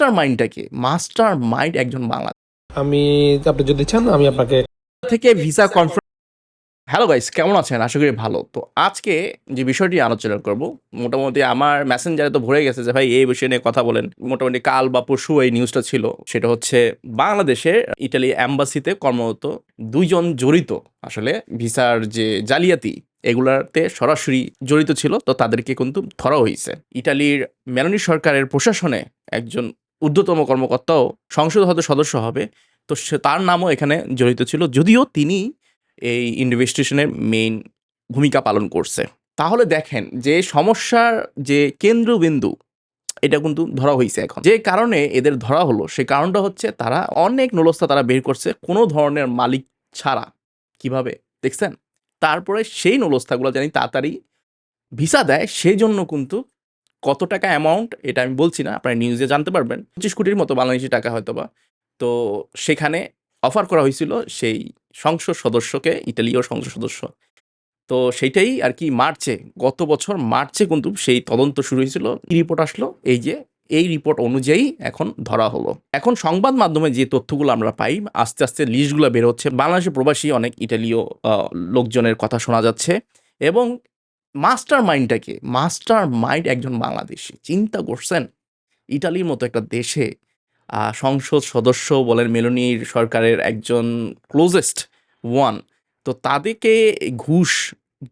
Master মাইন্ডটাকে master mind একজন বাংলা আমি আপনি যদি চান আমি আপনাকে থেকে ভিসা কনফারেন্স হ্যালো গাইস কেমন আছেন? আশা করি ভালো। তো আজকে যে বিষয়টি আলোচনা করব মোটামুটি আমার মেসেঞ্জারে তো ভরে গেছে যে ভাই এই বিষয় নিয়ে কথা বলেন। মোটামুটি কাল বা পরশু এই নিউজটা ছিল। সেটা হচ্ছে বাংলাদেশে ইটালি অ্যাম্বাসিতে কর্মরত দুইজন জড়িত। আসলে ভিসার যে জালিয়াতি এগুলাতে সরাসরি জড়িত ছিল তো তাদেরকে কিন্তু ধরা হয়েছে। ইটালির মেলানি সরকারের প্রশাসনে একজন ঊর্ধ্বতম কর্মকর্তাও সংসদ হয়তো সদস্য হবে। তো সে তার নামও এখানে জড়িত ছিল, যদিও তিনি এই ইনভেস্টিগেশনের মেইন ভূমিকা পালন করছে। তাহলে দেখেন যে সমস্যার যে কেন্দ্রবিন্দু, এটা কিন্তু ধরা হয়েছে এখন। যে কারণে এদের ধরা হলো, সে কারণটা হচ্ছে তারা অনেক নলস্তা তারা বের করছে কোনো ধরনের মালিক ছাড়া। কীভাবে? দেখছেন? তারপরে সেই নলস্থাগুলো জানি তাড়াতাড়ি ভিসা দেয় সেই জন্য কিন্তু কত টাকা অ্যামাউন্ট এটা আমি বলছি না, আপনারা নিউজে জানতে পারবেন, পঁচিশ কোটির মতো বাংলাদেশি টাকা হয়তো বা তো সেখানে অফার করা হয়েছিল সেই সংসদ সদস্যকে ইটালীয় সংসদ সদস্য। তো সেইটাই আর কি মার্চে, গত বছর মার্চে কিন্তু সেই তদন্ত শুরু হয়েছিল। রিপোর্ট আসলো? এই যে, এই রিপোর্ট অনুযায়ী এখন ধরা হলো। এখন সংবাদ মাধ্যমে যে তথ্যগুলো আমরা পাই, আস্তে আস্তে লিস্টগুলো বের হচ্ছে। বাংলাদেশের প্রবাসী অনেক ইটালীয় লোকজনের কথা শোনা যাচ্ছে এবং মাস্টার মাইন্ডটাকে মাস্টার মাইন্ড একজন বাংলাদেশি, চিন্তা করছেন? ইটালির মতো একটা দেশে সংসদ সদস্য বলেন মেলোনির সরকারের একজন ক্লোজেস্ট ওয়ান তো তাদেরকে ঘুষ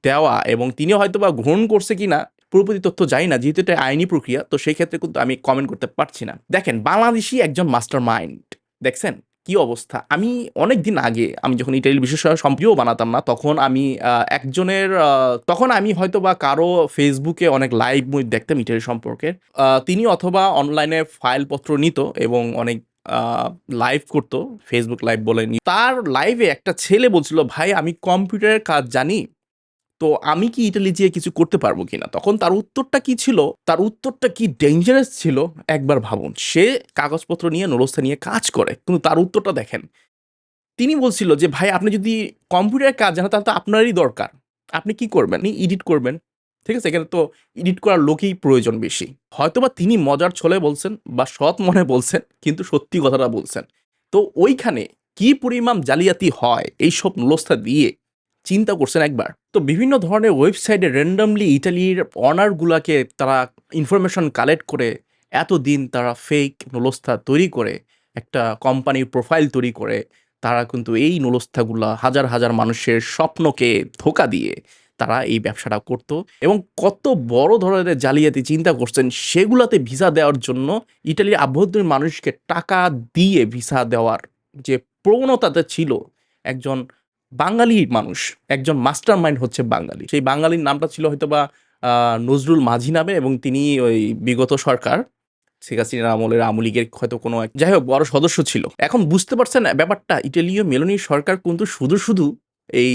দেওয়া এবং তিনি হয়তো বা গ্রহণ করছে কি না পুরোপুরি তথ্য জানি না, যেহেতু এটা আইনি প্রক্রিয়া, তো সেই ক্ষেত্রে কিন্তু আমি কমেন্ট করতে পারছি না। দেখেন, বাংলাদেশি একজন মাস্টার মাইন্ড দেখছেন? কি অবস্থা? আমি অনেক দিন আগে, আমি যখন ইটালির বিশেষ সম্প্রিয় বানাতাম না, তখন আমি একজনের তখন আমি হয়তো বা কারও ফেসবুকে অনেক লাইভ মুই দেখতাম, ইটালি সম্পর্কে তিনি অথবা অনলাইনে ফাইলপত্র নিত এবং অনেক লাইভ করতো ফেসবুক লাইভ বলে নি- তার লাইভে একটা ছেলে বলছিল, ভাই, আমি কম্পিউটারের কাজ জানি তো আমি কি ইটালি যেয়ে কিছু করতে পারব কিনা? তখন তার উত্তরটা কি ছিল? তার উত্তরটা কি ডেঞ্জারাস ছিল? একবার ভাবুন। সে কাগজপত্র নিয়ে নরস্তা নিয়ে কাজ করে, কিন্তু তার উত্তরটা দেখেন। তিনি বলছিল যে, ভাই, আপনি যদি কম্পিউটারের কাজ জানেন, তাহলে তো আপনারই দরকার। আপনি কি করবেন? এডিট করবেন। ঠিক আছে? এখানে তো এডিট করার লোকই প্রয়োজন বেশি। হয়তোবা তিনি মজার ছলে বলছেন বা সৎ মনে বলছেন, কিন্তু সত্যি কথাটা বলছেন। তো ওইখানে কি পরিমাণ জালিয়াতি হয়, এইসব নলস্থা দিয়ে চিন্তা করছেন একবার। তো বিভিন্ন ধরনের ওয়েবসাইটে র্যান্ডামলি ইটালির অনারগুলাকে তারা ইনফরমেশন কালেক্ট করে, এতদিন তারা ফেক নলস্থা তৈরি করে, একটা কোম্পানির প্রোফাইল তৈরি করে, তারা কিন্তু এই নলস্থাগুলা হাজার হাজার মানুষের স্বপ্নকে ধোকা দিয়ে তারা এই ব্যবসাটা করতো এবং কত বড় ধরনের জালিয়াতি চিন্তা করছেন সেগুলাতে ভিসা দেওয়ার জন্য ইটালির আভ্যন্তরীণ মানুষকে টাকা দিয়ে ভিসা দেওয়ার যে প্রবণতাতে ছিল, একজন বাঙালি মানুষ, একজন মাস্টার মাইন্ড হচ্ছে বাঙালি। সেই বাঙালির নামটা ছিল হয়তো বা নজরুল মাঝি নামে এবং তিনি ওই বিগত সরকার, শেখ হাসিনার আমলের আমলিগের হয়তো কোনো যাই হোক বড় সদস্য ছিল। এখন বুঝতে পারছেন ব্যাপারটা, ইটালীয় মেলোনি সরকার কিন্তু শুধু শুধু এই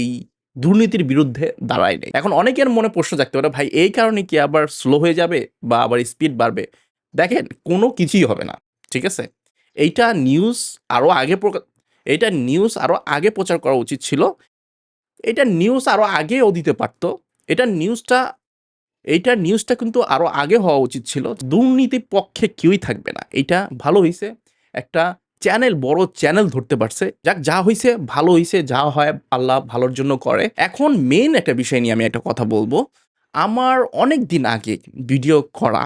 দুর্নীতির বিরুদ্ধে দাঁড়ায় নেই। এখন অনেকের মনে প্রশ্ন থাকতে পারে, ভাই, এই কারণে কি আবার স্লো হয়ে যাবে বা আবার স্পিড বাড়বে? দেখেন, কোনো কিছুই হবে না, ঠিক আছে? এইটা নিউজ আরও আগে এইটা নিউজ আরও আগে প্রচার করা উচিত ছিল। এটা নিউজ আরও আগেও দিতে পারতো। এটা নিউজটা এইটা নিউজটা কিন্তু আরও আগে হওয়া উচিত ছিল। দুর্নীতির পক্ষে কেউই থাকবে না। এইটা ভালো হয়েছে একটা চ্যানেল বড় চ্যানেল ধরতে পারছে। যাক, যা হয়েছে ভালো হয়েছে যা হয়, আল্লাহ ভালোর জন্য করে। এখন মেন একটা বিষয় নিয়ে আমি একটা কথা বলব। আমার অনেক দিন আগে ভিডিও করা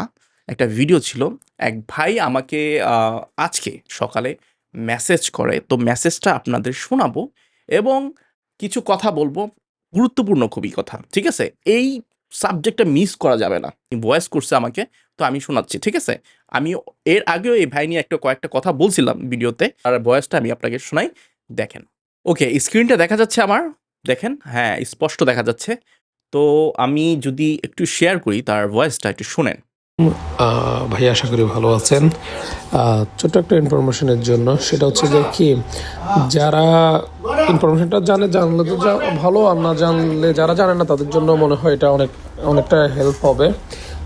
একটা ভিডিও ছিল। এক ভাই আমাকে আজকে সকালে মেসেজ করে, তো মেসেজটা আপনাদের শোনাবো এবং কিছু কথা বলব, গুরুত্বপূর্ণ খুবই কথা, ঠিক আছে? এই সাবজেক্টটা মিস করা যাবে না। ভয়েস করছে আমাকে, তো আমি শোনাচ্ছি, ঠিক আছে? আমি এর আগেও এই ভাই নিয়ে একটা কয়েকটা কথা বলছিলাম ভিডিওতে, আর ভয়েসটা আমি আপনাকে শোনাই, দেখেন। ওকে স্ক্রিনটা দেখা যাচ্ছে আমার, দেখেন হ্যাঁ স্পষ্ট দেখা যাচ্ছে। তো আমি যদি একটু শেয়ার করি তার ভয়েসটা একটু শুনেন। ভাই আশা করি ভালো আছেন। ছোট্ট একটা ইনফরমেশনের জন্য, সেটা হচ্ছে যে কি, যারা ইনফরমেশনটা জানে, জানলে তো ভালো, আর না জানলে, যারা জানে না, তাদের জন্য মনে হয় এটা অনেক, অনেকটা হেল্প হবে,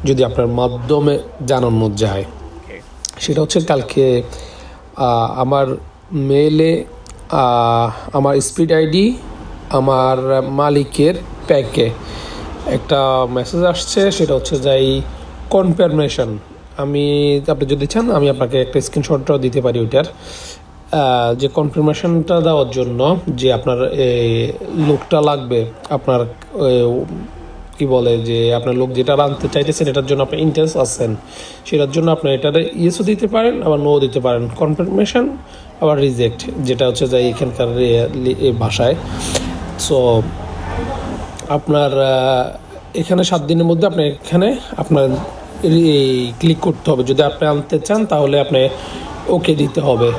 যদি আপনার মাধ্যমে জানানো যায়। সেটা হচ্ছে কালকে আমার মেলে আমার স্পিড আইডি আমার মালিকের প্যাকে একটা মেসেজ আসছে, সেটা হচ্ছে যাই কনফার্মেশন আমি, আপনি যদি চান, আমি আপনাকে একটা স্ক্রিনশটটাও দিতে পারি ওইটার। যে কনফার্মেশনটা দেওয়ার জন্য যে আপনার লোকটা লাগবে, আপনার কি বলে যে আপনার লোক যেটা আনতে চাইতেছেন, এটার জন্য আপনি ইন্টারেস্ট আছেন, সেটার জন্য আপনি এটার ইয়েসও দিতে পারেন, আবার নো দিতে পারেন। কনফার্মেশন আবার রিজেক্ট যেটা হচ্ছে যে এখানকার ভাষায়। সো আপনার এখানে সাত দিনের মধ্যে আপনি এখানে আপনার ক্লিক করতে হবে। যদি আপনি আনতে চান, তাহলে আপনি ওকে দিতে হবে।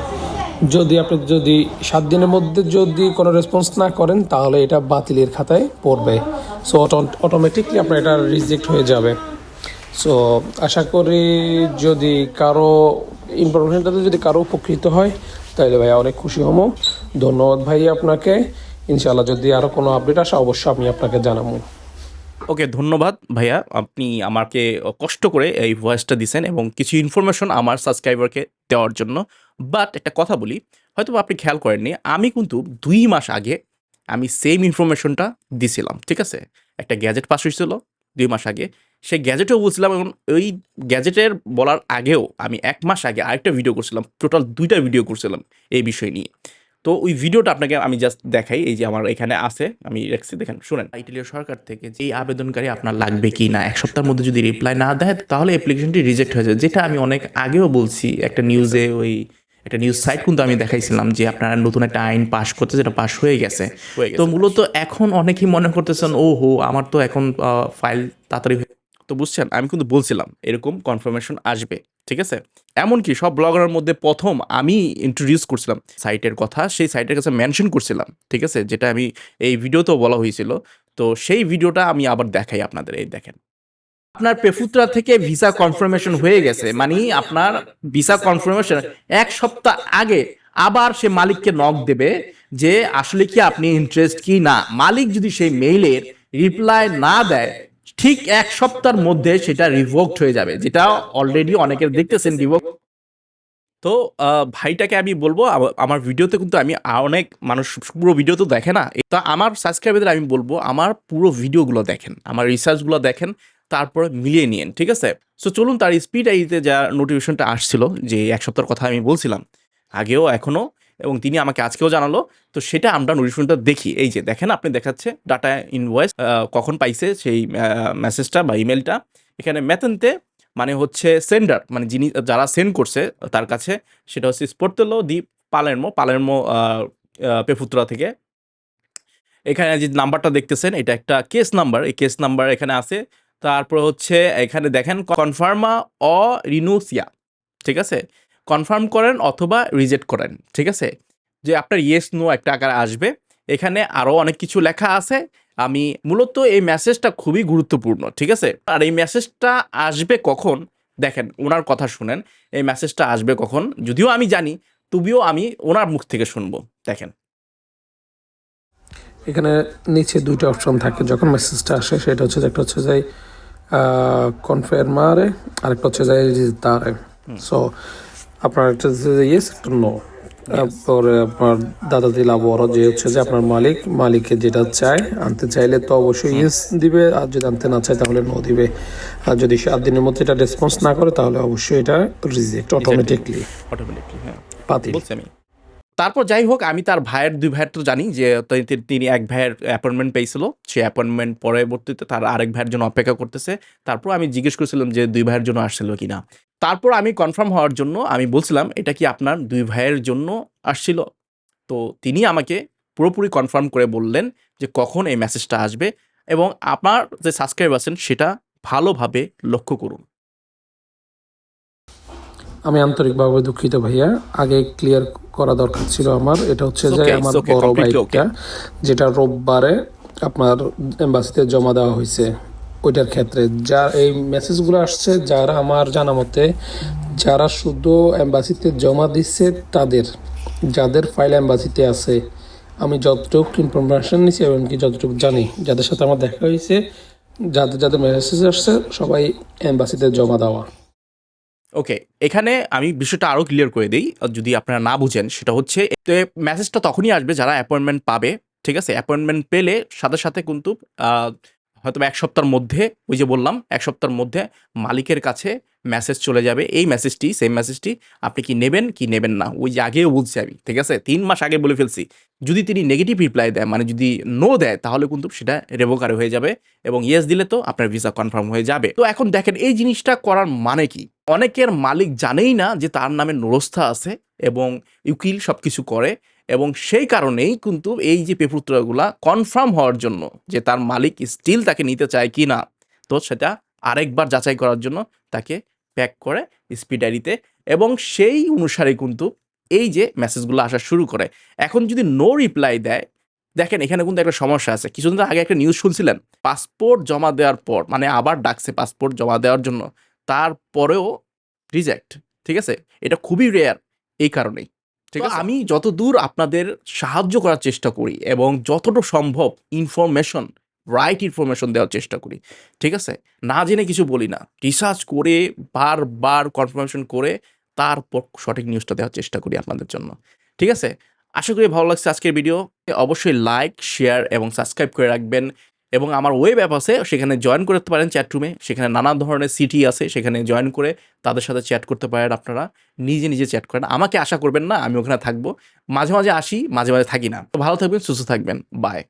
যদি আপনি যদি সাত দিনের মধ্যে যদি কোনো রেসপন্স না করেন, তাহলে এটা বাতিলের খাতায় পড়বে। সো অটোমেটিকলি আপনার এটা রিজেক্ট হয়ে যাবে। সো আশা করি যদি কারও ইনফরমেশনটাতে যদি কারও উপকৃত হয়, তাহলে ভাইয়া অনেক খুশি হব। ধন্যবাদ ভাই আপনাকে। ইনশাআল্লাহ যদি আরও কোনো আপডেট আসে, অবশ্যই আমি আপনাকে জানাব। ওকে, ধন্যবাদ ভাইয়া। আপনি আমাকে কষ্ট করে এই ভয়েসটা দিছেন এবং কিছু ইনফরমেশন আমার সাবস্ক্রাইবারকে দেওয়ার জন্য। বাট একটা কথা বলি হয়তো আপনি খেয়াল করেননি, আমি কিন্তু দুই মাস আগে আমি সেম ইনফরমেশনটা দিছিলাম, ঠিক আছে? একটা গ্যাজেট পাস হয়েছিল দুই মাস আগে। সেই গ্যাজেটেও বলছিলাম এবং ওই গ্যাজেটের বলার আগেও আমি এক মাস আগে আরেকটা ভিডিও করছিলাম টোটাল দুইটা ভিডিও করছিলাম এই বিষয় নিয়ে। তো ওই ভিডিওটা আপনাকে আমি জাস্ট দেখাই এই যে আমার এখানে আছে আমি রাখছি দেখেন শুনেন। ইটালীয় সরকার থেকে যে আবেদনকারী আপনার লাগবে কি না এক সপ্তাহের মধ্যে যদি রিপ্লাই না দেয় তাহলে অ্যাপ্লিকেশনটি রিজেক্ট হয়ে যায় যেটা আমি অনেক আগেও বলছি একটা নিউজে ওই একটা নিউজ সাইট কিন্তু আমি দেখাইছিলাম যে আপনারা নতুন একটা আইন পাশ করতে যেটা পাশ হয়ে গেছে। তো মূলত এখন অনেকেই মনে করতেছেন ও হো আমার তো এখন ফাইল তাড়াতাড়ি হয়ে তো বুঝছেন, আমি কিন্তু বলছিলাম, এরকম কনফার্মেশন আসবে, ঠিক আছে? এমনকি সব ব্লগারের মধ্যে প্রথম আমি ইন্ট্রোডিউস করছিলাম সাইটের কথা, সেই সাইটের কাছে মেনশন করছিলাম, ঠিক আছে? যেটা আমি এই ভিডিওতেও বলা হয়েছিল, তো সেই ভিডিওটা আমি আবার দেখাই আপনাদের, এই দেখেন। আপনার পেফুত্রা থেকে ভিসা কনফার্মেশন হয়ে গেছে মানে আপনার ভিসা কনফার্মেশন এক সপ্তাহ আগে আবার সে মালিককে নক দেবে যে, আসলে কি আপনি ইন্টারেস্ট কি না? মালিক যদি সেই মেইলের রিপ্লাই না দেয় ঠিক এক সপ্তাহের মধ্যে সেটা রিভোকড হয়ে যাবে, যেটা অলরেডি অনেকের দেখতেছেন রিভোক তো ভাইটাকে আমি বলব আমার ভিডিওতে কিন্তু আমি অনেক মানুষ পুরো ভিডিও তো দেখে না। তো আমার সাবস্ক্রাইবারদের আমি বলব, আমার পুরো ভিডিওগুলো দেখেন, আমার রিসার্চগুলো দেখেন, তারপরে মিলিয়ে নিন ঠিক আছে? সো চলুন তার স্পিড আইতে যা নোটিফিকেশনটা আসছিল, যে এক সপ্তাহের কথা আমি বলছিলাম, আগেও এখনও এবং তিনি আমাকে আজকেও জানালো। তো সেটা আমরা নোটিফিকেশনটা দেখি। এই যে দেখেন, আপনি দেখাচ্ছে ডাটা ইনভয়েস কখন পাইছে সেই মেসেজটা বা ইমেলটা এখানে মেথেনতে মানে হচ্ছে সেন্ডার মানে যিনি, যারা সেন্ড করছে তার কাছে, সেটা হচ্ছে স্পোর্তেলো দি পালেরমো পালেরমো পেফুত্রা থেকে। এখানে যে নাম্বারটা দেখতেছেন, এটা একটা কেস নাম্বার এই কেস নাম্বার এখানে আছে। তারপর হচ্ছে, এখানে দেখেন কনফার্মা অ রিনুসিয়া ঠিক আছে? কনফার্ম করেন অথবা রিজেক্ট করেন ঠিক আছে? যে আপনার ইয়েস নো একটা আকার আসবে। এখানে আরও অনেক কিছু লেখা আছে। আমি মূলত এই মেসেজটা খুবই গুরুত্বপূর্ণ ঠিক আছে? আর এই মেসেজটা আসবে কখন? দেখেন ওনার কথা শুনেন এই মেসেজটা আসবে কখন? যদিও আমি জানি তবুও আমি ওনার মুখ থেকে শুনব দেখেন। এখানে নিচে দুইটা অপশন থাকে যখন মেসেজটা আসে সেটা হচ্ছে যে একটা হচ্ছে যে কনফার্মারে আরেকটা হচ্ছে যে তারে। সো আপনার একটা ইয়েস একটা নো তারপরে আপনার দাদা দিলা বড় যে হচ্ছে যে আপনার মালিক মালিকের যেটা চায় আনতে চাইলে তো অবশ্যই ইয়েস দিবে আর যদি আনতে না চায় তাহলে নো দিবে। আর যদি সাত দিনের মধ্যে এটা রেসপন্স না করে তাহলে অবশ্যই এটা রিজেক্ট অটোমেটিকলি অটোমেটিকলি হ্যাঁ। বাতিল। তারপর যাই হোক আমি তার ভাইয়ের দুই ভাইয়ের তো জানি যে তিনি এক ভাইয়ের অ্যাপয়েন্টমেন্ট পেয়েছিল। সেই অ্যাপয়েন্টমেন্ট পরবর্তীতে তার আরেক ভাইয়ের জন্য অপেক্ষা করতেছে। তারপর আমি জিজ্ঞেস করেছিলাম যে দুই ভাইয়ের জন্য আসছিল কিনা। তারপর আমি কনফার্ম হওয়ার জন্য আমি বলছিলাম এটা কি আপনার দুই ভাইয়ের জন্য আসছিল? তো তিনি আমাকে পুরোপুরি কনফার্ম করে বললেন যে কখন এই মেসেজটা আসবে এবং আপনার যে সাবস্ক্রাইব আছেন সেটা ভালোভাবে লক্ষ্য করুন। আমি আন্তরিকভাবে দুঃখিত ভাইয়া। আগে ক্লিয়ার করা দরকার ছিল আমার। এটা হচ্ছে যে আমার বড় বাইকটা যেটা রোববারে আপনার এম্বাসিতে জমা দেওয়া হয়েছে। ওইটার ক্ষেত্রে। যা এই মেসেজগুলো আসছে, যারা আমার জানা মতে যারা শুধু এম্বাসিতে জমা দিচ্ছে তাদের, যাদের ফাইল এম্বাসিতে আছে, আমি যতটুকু ইনফরমেশন এবং কি যতটুকু জানি, যাদের সাথে আমার দেখা হয়েছে, যাদের যাদের মেসেজ আসছে, সবাই এম্বাসিতে জমা দেওয়া। ওকে এখানে আমি বিষয়টা আরও ক্লিয়ার করে দিই যদি আপনারা না বুঝেন, সেটা হচ্ছে মেসেজটা তখনই আসবে যারা অ্যাপয়েন্টমেন্ট পাবে, ঠিক আছে? অ্যাপয়েন্টমেন্ট পেলে সাথে সাথে কিন্তু হয়তো এক সপ্তাহের মধ্যে, ওই যে বললাম, এক সপ্তাহের মধ্যে মালিকের কাছে মেসেজ চলে যাবে। এই মেসেজটি সেম মেসেজটি আপনি কি নেবেন কি নেবেন না? ওই যে আগেও বলছি আমি, ঠিক আছে? তিন মাস আগে বলে ফেলছি। যদি তিনি নেগেটিভ রিপ্লাই দেয় মানে যদি নো দেয়, তাহলে কিন্তু সেটা রেভোকারে হয়ে যাবে এবং ইয়েস দিলে তো আপনার ভিসা কনফার্ম হয়ে যাবে। তো এখন দেখেন, এই জিনিসটা করার মানে কি? অনেকের মালিক জানেই না যে তার নামে নুরস্থা আছে এবং উকিল সব কিছু করে এবং সেই কারণেই কিন্তু এই যে পেপুত্রগুলা কনফার্ম হওয়ার জন্য যে তার মালিক স্টিল তাকে নিতে চায় কি না, তো সেটা আরেকবার যাচাই করার জন্য তাকে প্যাক করে স্পিড ডায়েরিতে এবং সেই অনুসারে কিন্তু এই যে মেসেজগুলো আসা শুরু করে। এখন যদি নো রিপ্লাই দেয়, দেখেন এখানে কিন্তু একটা সমস্যা আছে। কিছুদিন আগে একটা নিউজ শুনছিলেন পাসপোর্ট জমা দেওয়ার পর মানে আবার ডাকছে পাসপোর্ট জমা দেওয়ার জন্য, তারপরেও রিজেক্ট ঠিক আছে? এটা খুবই রেয়ার এই কারণেই। ঠিক আছে? আমি যতদূর আপনাদের সাহায্য করার চেষ্টা করি এবং যতটুকু সম্ভব ইনফরমেশন রাইট ইনফরমেশন দেওয়ার চেষ্টা করি ঠিক আছে? না জেনে কিছু বলি না। রিসার্চ করে বারবার কনফার্মেশন করে তারপর সঠিক নিউজটা দেওয়ার চেষ্টা করি আপনাদের জন্য ঠিক আছে? আশা করি ভালো লাগছে আজকের ভিডিও অবশ্যই লাইক শেয়ার এবং সাবস্ক্রাইব করে রাখবেন। এবং আমার ওয়েব অ্যাপ আছে, সেখানে জয়েন করতে পারেন চ্যাট রুমে সেখানে নানা ধরনের সিটি আছে, সেখানে জয়েন করে তাদের সাথে চ্যাট করতে পারেন আপনারা। নিজে নিজে চ্যাট করেন। আমাকে আশা করবেন না, আমি ওখানে থাকব। মাঝে মাঝে আসি, মাঝে মাঝে থাকি না। তো ভালো থাকবেন, সুস্থ থাকবেন। বাই